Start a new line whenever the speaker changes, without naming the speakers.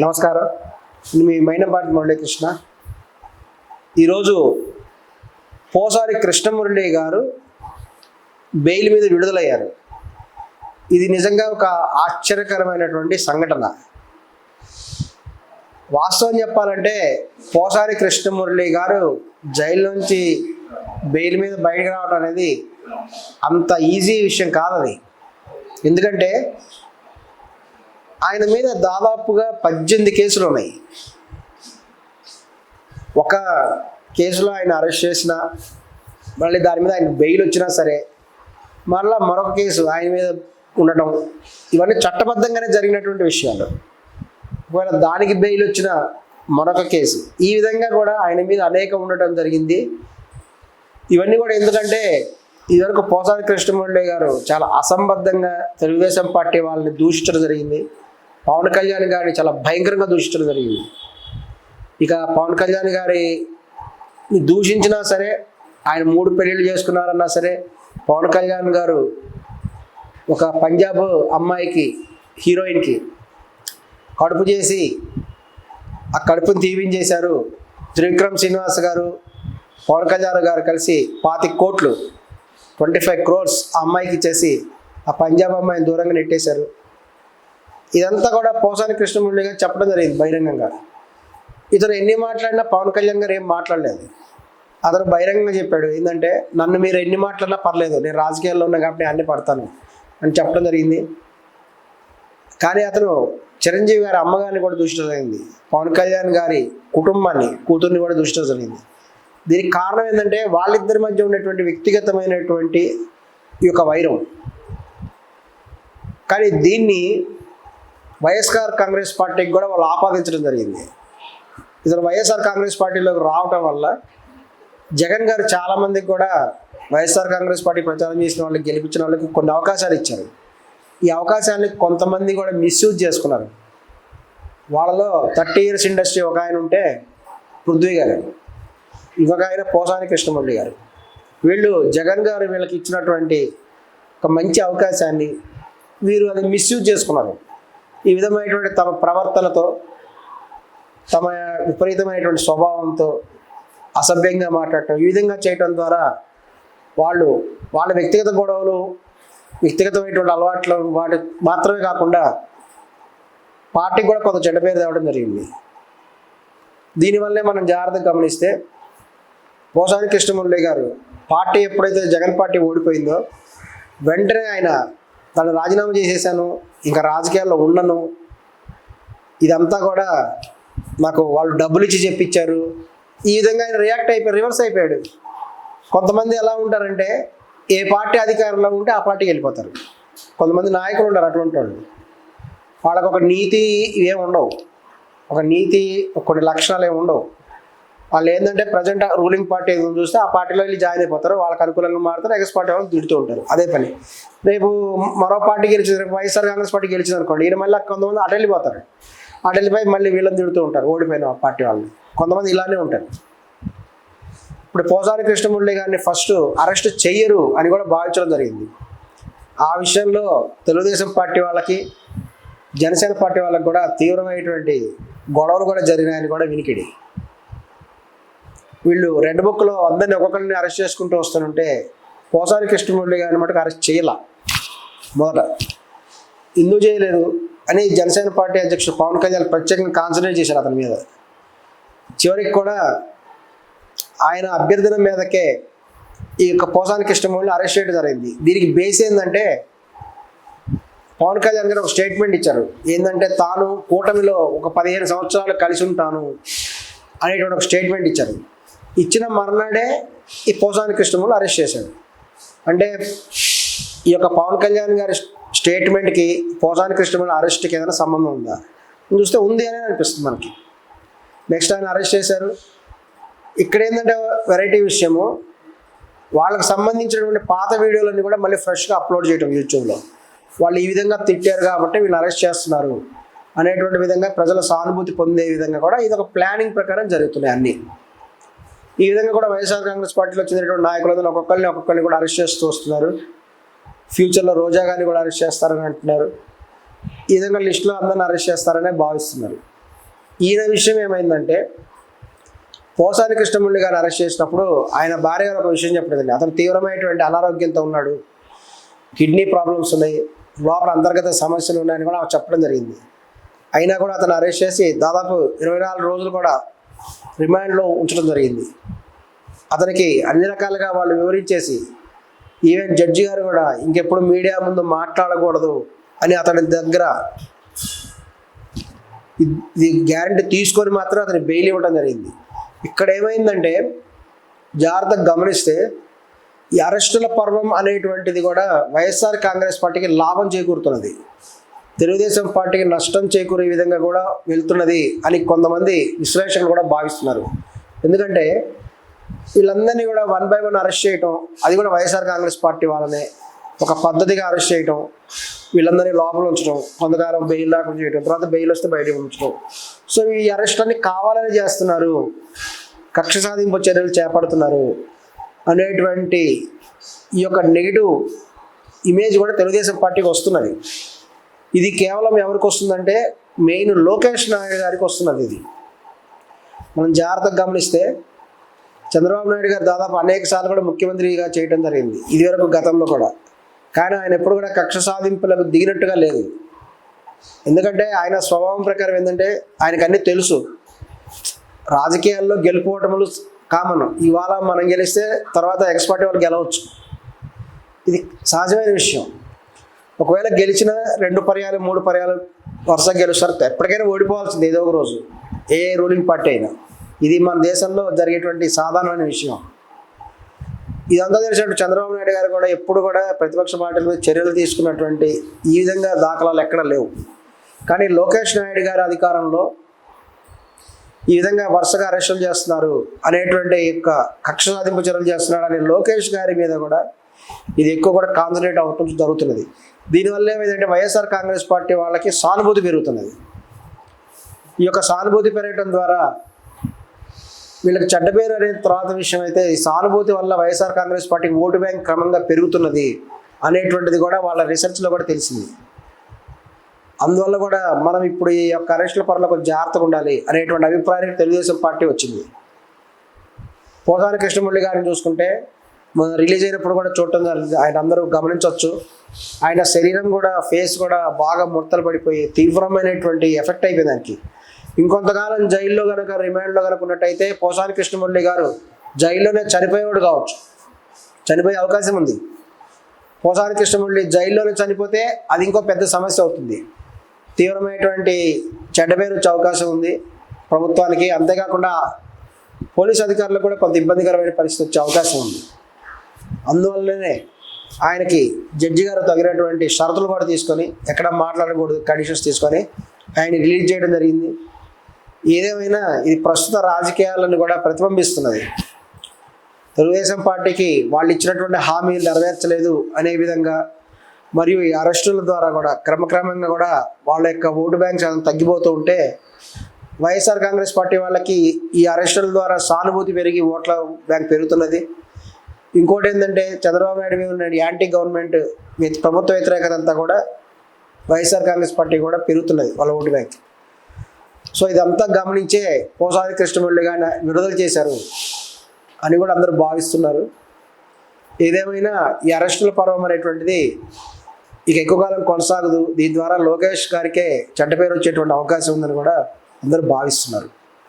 నమస్కారం. మీ మైనపాటి మురళీకృష్ణ. ఈరోజు పోసారి కృష్ణమురళి గారు బెయిల్ మీద విడుదలయ్యారు. ఇది నిజంగా ఒక ఆశ్చర్యకరమైనటువంటి సంఘటన. వాస్తవం చెప్పాలంటే పోసారి కృష్ణమురళి గారు జైలు నుంచి బెయిల్ మీద బయటకు రావడం అనేది అంత ఈజీ విషయం కాదు అది ఎందుకంటే ఆయన మీద దాదాపుగా పద్దెనిమిది కేసులు ఉన్నాయి. ఒక కేసులో ఆయన అరెస్ట్ చేసిన మళ్ళీ దాని మీద ఆయన బెయిల్ వచ్చినా సరే మరలా మరొక కేసు ఆయన మీద ఉండటం ఇవన్నీ చట్టబద్ధంగానే జరిగినటువంటి విషయాలు. ఒకవేళ దానికి బెయిల్ వచ్చిన మరొక కేసు. ఈ విధంగా కూడా ఆయన మీద అనేక ఉండటం జరిగింది. ఇవన్నీ కూడా ఎందుకంటే ఇదివరకు పోసాని కృష్ణమురళి గారు చాలా అసంబద్ధంగా తెలుగుదేశం పార్టీ వాళ్ళని దూషించడం జరిగింది. పవన్ కళ్యాణ్ గారిని చాలా భయంకరంగా దూషించడం జరిగింది. ఇక పవన్ కళ్యాణ్ గారి దూషించినా సరే ఆయన మూడు పెళ్ళిళ్ళు చేసుకున్నారన్నా సరే పవన్ కళ్యాణ్ గారు ఒక పంజాబ్ అమ్మాయికి హీరోయిన్కి కడుపు చేసి ఆ కడుపుని తీపించేశారు త్రివిక్రమ్ శ్రీనివాస్ గారు పవన్ కళ్యాణ్ గారు కలిసి పాతి కోట్లు ట్వంటీ ఫైవ్ క్రోర్స్ ఆ అమ్మాయికి ఇచ్చేసి ఆ పంజాబ్ అమ్మాయిని దూరంగా నెట్టేశారు. ఇదంతా కూడా పోసాని కృష్ణమురళి గారు చెప్పడం జరిగింది బహిరంగంగా. ఇతను ఎన్ని మాట్లాడినా పవన్ కళ్యాణ్ గారు ఏం మాట్లాడలేదు. అతను బహిరంగంగా చెప్పాడు ఏంటంటే నన్ను మీరు ఎన్ని మాట్లాడినా పర్లేదు నేను రాజకీయాల్లో ఉన్నా కాబట్టి అన్ని పడతాను అని చెప్పడం జరిగింది. కానీ అతను చిరంజీవి గారి అమ్మగారిని కూడా దూషించడం జరిగింది. పవన్ కళ్యాణ్ గారి కుటుంబాన్ని కూతుర్ని కూడా దూషించడం జరిగింది. దీనికి కారణం ఏంటంటే వాళ్ళిద్దరి మధ్య ఉన్నటువంటి వ్యక్తిగతమైనటువంటి ఈ యొక్క వైరం. కానీ దీన్ని వైఎస్ఆర్ కాంగ్రెస్ పార్టీకి కూడా వాళ్ళు ఆపాదించడం జరిగింది. ఇతను వైఎస్ఆర్ కాంగ్రెస్ పార్టీలోకి రావటం వల్ల జగన్ గారు చాలామందికి కూడా వైఎస్ఆర్ కాంగ్రెస్ పార్టీ ప్రచారం చేసిన వాళ్ళకి గెలిపించిన వాళ్ళకి కొన్ని అవకాశాలు ఇచ్చారు. ఈ అవకాశాన్ని కొంతమంది కూడా మిస్యూజ్ చేసుకున్నారు. వాళ్ళలో థర్టీ ఇయర్స్ ఇండస్ట్రీ ఒక ఆయన ఉంటే పృథ్వీ గారు ఇంకొక ఆయన పోసాని కృష్ణమౌళి గారు. వీళ్ళు జగన్ గారు వీళ్ళకి ఇచ్చినటువంటి ఒక మంచి అవకాశాన్ని వీరు అది మిస్యూజ్ చేసుకున్నారు. ఈ విధమైనటువంటి తమ ప్రవర్తనతో తమ విపరీతమైనటువంటి స్వభావంతో అసభ్యంగా మాట్లాడటం ఈ విధంగా చేయటం ద్వారా వాళ్ళు వాళ్ళ వ్యక్తిగత గొడవలు వ్యక్తిగతమైనటువంటి అలవాట్లు వాటి మాత్రమే కాకుండా పార్టీకి కూడా కొంత చెడ్డ పేరు తేవడం జరిగింది. దీనివల్లే మనం జాగ్రత్తగా గమనిస్తే పోసాని కృష్ణమురళి గారు పార్టీ ఎప్పుడైతే జగన్ పార్టీ ఓడిపోయిందో వెంటనే ఆయన తను రాజీనామా చేసేసాను ఇంకా రాజకీయాల్లో ఉండను. ఇదంతా కూడా నాకు వాళ్ళు డబ్బులు ఇచ్చి చెప్పించారు. ఈ విధంగా ఆయన రియాక్ట్ అయిపోయి రివర్స్ అయిపోయాడు. కొంతమంది ఎలా ఉంటారంటే ఏ పార్టీ అధికారంలో ఉంటే ఆ పార్టీకి వెళ్ళిపోతారు. కొంతమంది నాయకులు ఉంటారు అటువంటి వాళ్ళు. వాళ్ళకు ఒక నీతి ఏమి ఉండవు. ఒక నీతి కొన్ని లక్షణాలు ఏమి ఉండవు. వాళ్ళు ఏంటంటే ప్రజెంట్ రూలింగ్ పార్టీ ఏదో చూస్తే ఆ పార్టీలో వెళ్ళి జాయిన్ అయిపోతారు. వాళ్ళకి అనుకూలంగా మారుతారు. ఎక్స్ పార్టీ వాళ్ళు తిడుతూ ఉంటారు. అదే పని. రేపు మరో పార్టీ గెలిచింది. వైఎస్ఆర్ కాంగ్రెస్ పార్టీ గెలిచింది అనుకోండి. ఈయన మళ్ళీ కొంతమంది అటు వెళ్ళిపోతారు. అటు వెళ్ళిపోయి మళ్ళీ వీళ్ళని తిడుతూ ఉంటారు. ఓడిపోయిన పార్టీ వాళ్ళని. కొంతమంది ఇలానే ఉంటారు. ఇప్పుడు పోసారి కృష్ణమురళి గారిని ఫస్ట్ అరెస్ట్ చెయ్యరు అని కూడా భావించడం జరిగింది. ఆ విషయంలో తెలుగుదేశం పార్టీ వాళ్ళకి జనసేన పార్టీ వాళ్ళకి కూడా తీవ్రమైనటువంటి గొడవలు కూడా జరిగినాయని కూడా వినికిడి. వీళ్ళు రెడ్ బుక్లో అందరిని ఒక్కొక్కరిని అరెస్ట్ చేసుకుంటూ వస్తుంటే పోసారి కృష్ణమురళి గారిని మటుకు అరెస్ట్ చేయాల. మొదట ఎందుకు చేయలేదు అని జనసేన పార్టీ అధ్యక్షుడు పవన్ కళ్యాణ్ ప్రత్యేకంగా కాన్సన్ట్రేట్ చేశారు అతని మీద. చివరికి కూడా ఆయన అభ్యర్థన మీదకే ఈ యొక్క పోసాని కృష్ణమూర్తిని అరెస్ట్ చేయడం జరిగింది. దీనికి బేస్ ఏంటంటే పవన్ కళ్యాణ్ గారు ఒక స్టేట్మెంట్ ఇచ్చారు. ఏంటంటే తాను కూటమిలో ఒక పదిహేను సంవత్సరాలు కలిసి ఉంటాను అనేటువంటి ఒక స్టేట్మెంట్ ఇచ్చారు. ఇచ్చిన మర్నాడే ఈ పోసాని కృష్ణములు అరెస్ట్ చేశాడు. అంటే ఈ యొక్క పవన్ కళ్యాణ్ గారి స్టేట్మెంట్కి పోసాని కృష్ణముల అరెస్ట్కి ఏదైనా సంబంధం ఉందా? చూస్తే ఉంది అని అనిపిస్తుంది మనకి. నెక్స్ట్ ఆయన అరెస్ట్ చేశారు. ఇక్కడ ఏంటంటే వెరైటీ విషయము. వాళ్ళకి సంబంధించినటువంటి పాత వీడియోలన్నీ కూడా మళ్ళీ ఫ్రెష్గా అప్లోడ్ చేయటం యూట్యూబ్లో. వాళ్ళు ఈ విధంగా తిట్టారు కాబట్టి వీళ్ళు అరెస్ట్ చేస్తున్నారు అనేటువంటి విధంగా ప్రజల సానుభూతి పొందే విధంగా కూడా ఇది ఒక ప్లానింగ్ ప్రకారం జరుగుతున్నాయి అన్నీ. ఈ విధంగా కూడా వైఎస్ఆర్ కాంగ్రెస్ పార్టీలో చెందినటువంటి నాయకులందరూ ఒక్కొక్కరిని ఒక్కొక్కరిని కూడా అరెస్ట్ చేస్తూ వస్తున్నారు. ఫ్యూచర్లో రోజా గారిని కూడా అరెస్ట్ చేస్తారని అంటున్నారు. ఈ విధంగా లిస్టులో అందరిని అరెస్ట్ చేస్తారనే భావిస్తున్నారు. ఈయన విషయం ఏమైందంటే పోసాని కృష్ణమురళి గారిని అరెస్ట్ చేసినప్పుడు ఆయన భార్య గారు ఒక విషయం చెప్పలేదండి. అతను తీవ్రమైనటువంటి అనారోగ్యంతో ఉన్నాడు. కిడ్నీ ప్రాబ్లమ్స్ ఉన్నాయి. లోపల అంతర్గత సమస్యలు ఉన్నాయని కూడా చెప్పడం జరిగింది. అయినా కూడా అతను అరెస్ట్ చేసి దాదాపు ఇరవై నాలుగు రోజులు కూడా రిమాండ్లో ఉంచడం జరిగింది. అతనికి అన్ని రకాలుగా వాళ్ళు వివరించేసి ఈవెన్ జడ్జి గారు కూడా ఇంకెప్పుడు మీడియా ముందు మాట్లాడకూడదు అని అతని దగ్గర ఇది గ్యారంటీ తీసుకొని మాత్రం అతని బెయిల్ ఇవ్వడం జరిగింది. ఇక్కడ ఏమైందంటే జాగ్రత్తగా గమనిస్తే ఈ అరెస్టుల పర్వం అనేటువంటిది కూడా వైఎస్ఆర్ కాంగ్రెస్ పార్టీకి లాభం చేకూరుతున్నది. తెలుగుదేశం పార్టీకి నష్టం చేకూరే విధంగా కూడా వెళ్తున్నది అని కొంతమంది విశ్లేషకులు కూడా భావిస్తున్నారు. ఎందుకంటే వీళ్ళందరినీ కూడా వన్ బై వన్ అరెస్ట్ చేయటం అది కూడా వైఎస్ఆర్ కాంగ్రెస్ పార్టీ వాళ్ళనే ఒక పద్ధతిగా అరెస్ట్ చేయటం వీళ్ళందరినీ లోపల ఉంచడం కొంతకాలం బెయిల్ లేకుండా చేయటం తర్వాత బెయిల్ వస్తే బయటకు ఉంచడం సో ఈ అరెస్ట్ అన్ని కావాలని చేస్తున్నారు. కక్ష సాధింపు చర్యలు చేపడుతున్నారు అనేటువంటి ఈ యొక్క నెగిటివ్ ఇమేజ్ కూడా తెలుగుదేశం పార్టీకి వస్తున్నది. ఇది కేవలం ఎవరికి వస్తుందంటే మెయిన్ లోకేష్ నాయుడు గారికి వస్తున్నది ఇది. మనం జాగ్రత్తగా గమనిస్తే చంద్రబాబు నాయుడు గారు దాదాపు అనేక సార్లు కూడా ముఖ్యమంత్రిగా చేయడం జరిగింది. ఇదివరకు గతంలో కూడా. కానీ ఆయన ఎప్పుడు కూడా కక్ష సాధింపులకు దిగినట్టుగా లేదు. ఎందుకంటే ఆయన స్వభావం ప్రకారం ఏంటంటే ఆయనకు అన్నీ తెలుసు. రాజకీయాల్లో గెలుపుకోవటములు కామన్. ఇవాళ మనం గెలిస్తే తర్వాత ఎక్స్పర్ట్ వాళ్ళు గెలవచ్చు. ఇది సహజమైన విషయం. ఒకవేళ గెలిచిన రెండు పర్యాలు మూడు పర్యాలు వరుసగా గెలుస్తారు. ఎప్పటికైనా ఓడిపోవాల్సింది ఏదో ఒక రోజు. ఏ రూలింగ్ పార్టీ అయినా. ఇది మన దేశంలో జరిగేటువంటి సాధారణమైన విషయం. ఇదంతా తెలిసినట్టు చంద్రబాబు నాయుడు గారు కూడా ఎప్పుడు కూడా ప్రతిపక్ష పార్టీల మీద చర్యలు తీసుకున్నటువంటి ఈ విధంగా దాఖలాలు ఎక్కడ లేవు. కానీ లోకేష్ నాయుడు గారి అధికారంలో ఈ విధంగా వరుసగా అరెస్టులు చేస్తున్నారు అనేటువంటి యొక్క కక్ష సాధింపు చర్యలు చేస్తున్నాడు. అని లోకేష్ గారి మీద కూడా ఇది ఎక్కువ కూడా కాన్సన్ట్రేట్ అవటం జరుగుతున్నది. దీనివల్ల ఏమైందంటే వైఎస్ఆర్ కాంగ్రెస్ పార్టీ వాళ్ళకి సానుభూతి పెరుగుతున్నది. ఈ యొక్క సానుభూతి పెరగడం ద్వారా వీళ్ళకి చెడ్డ పేరు అనే తర్వాత విషయం అయితే ఈ సానుభూతి వల్ల వైఎస్ఆర్ కాంగ్రెస్ పార్టీకి ఓటు బ్యాంక్ క్రమంగా పెరుగుతున్నది అనేటువంటిది కూడా వాళ్ళ రీసెర్చ్లో కూడా తెలిసింది. అందువల్ల కూడా మనం ఇప్పుడు ఈ యొక్క అరెస్టుల పనులు కొంచెం జాగ్రత్తగా ఉండాలి అనేటువంటి అభిప్రాయానికి తెలుగుదేశం పార్టీ వచ్చింది. పోసాని కృష్ణమురళి గారిని చూసుకుంటే రిలీజ్ అయినప్పుడు కూడా చూడటం జరిగింది ఆయన అందరూ గమనించవచ్చు ఆయన శరీరం కూడా ఫేస్ కూడా బాగా ముడతలు పడిపోయి తీవ్రమైనటువంటి ఎఫెక్ట్ అయిపోయింది దానికి ఇంకొంతకాలం జైల్లో కనుక రిమాండ్లో కనుక ఉన్నట్టయితే పోసాని కృష్ణమురళి గారు జైల్లోనే చనిపోయేవాడు కావచ్చు. చనిపోయే అవకాశం ఉంది. పోసాని కృష్ణమురళి జైల్లోనే చనిపోతే అది ఇంకో పెద్ద సమస్య అవుతుంది. తీవ్రమైనటువంటి చెడ్డ పేరు వచ్చే అవకాశం ఉంది. ప్రభుత్వానికి అంతేకాకుండా పోలీస్ అధికారులకు కూడా కొంత ఇబ్బందికరమైన పరిస్థితి వచ్చే అవకాశం ఉంది. అందువల్లనే ఆయనకి జడ్జి గారు తగినటువంటి షరతులు కూడా తీసుకొని ఎక్కడ మాట్లాడకూడదు కండిషన్స్ తీసుకొని ఆయన రిలీజ్ చేయడం జరిగింది. ఏదేమైనా ఇది ప్రస్తుత రాజకీయాలను కూడా ప్రతిబింబిస్తున్నది. తెలుగుదేశం పార్టీకి వాళ్ళు ఇచ్చినటువంటి హామీలు నెరవేర్చలేదు అనే విధంగా మరియు ఈ అరెస్టుల ద్వారా కూడా క్రమక్రమంగా కూడా వాళ్ళ యొక్క ఓటు బ్యాంక్ శాతం తగ్గిపోతూ ఉంటే వైఎస్ఆర్ కాంగ్రెస్ పార్టీ వాళ్ళకి ఈ అరెస్టుల ద్వారా సానుభూతి పెరిగి ఓట్ల బ్యాంక్ పెరుగుతున్నది. ఇంకోటి ఏంటంటే చంద్రబాబు నాయుడు మీద ఉన్న యాంటీ గవర్నమెంట్ ప్రభుత్వ వ్యతిరేకత అంతా కూడా వైఎస్ఆర్ కాంగ్రెస్ పార్టీ కూడా పెరుగుతున్నది వాళ్ళ ఓటు బ్యాంక్. సో ఇదంతా గమనించే పోసాది కృష్ణమల్లి గారిని విడుదల చేశారు అని కూడా అందరూ భావిస్తున్నారు. ఏదేమైనా ఈ అరెస్టుల పర్వం అనేటువంటిది ఇక ఎక్కువ కాలం కొనసాగదు. దీని ద్వారా లోకేష్ గారికే చెడ్డ పేరు వచ్చేటువంటి అవకాశం ఉందని కూడా అందరూ భావిస్తున్నారు.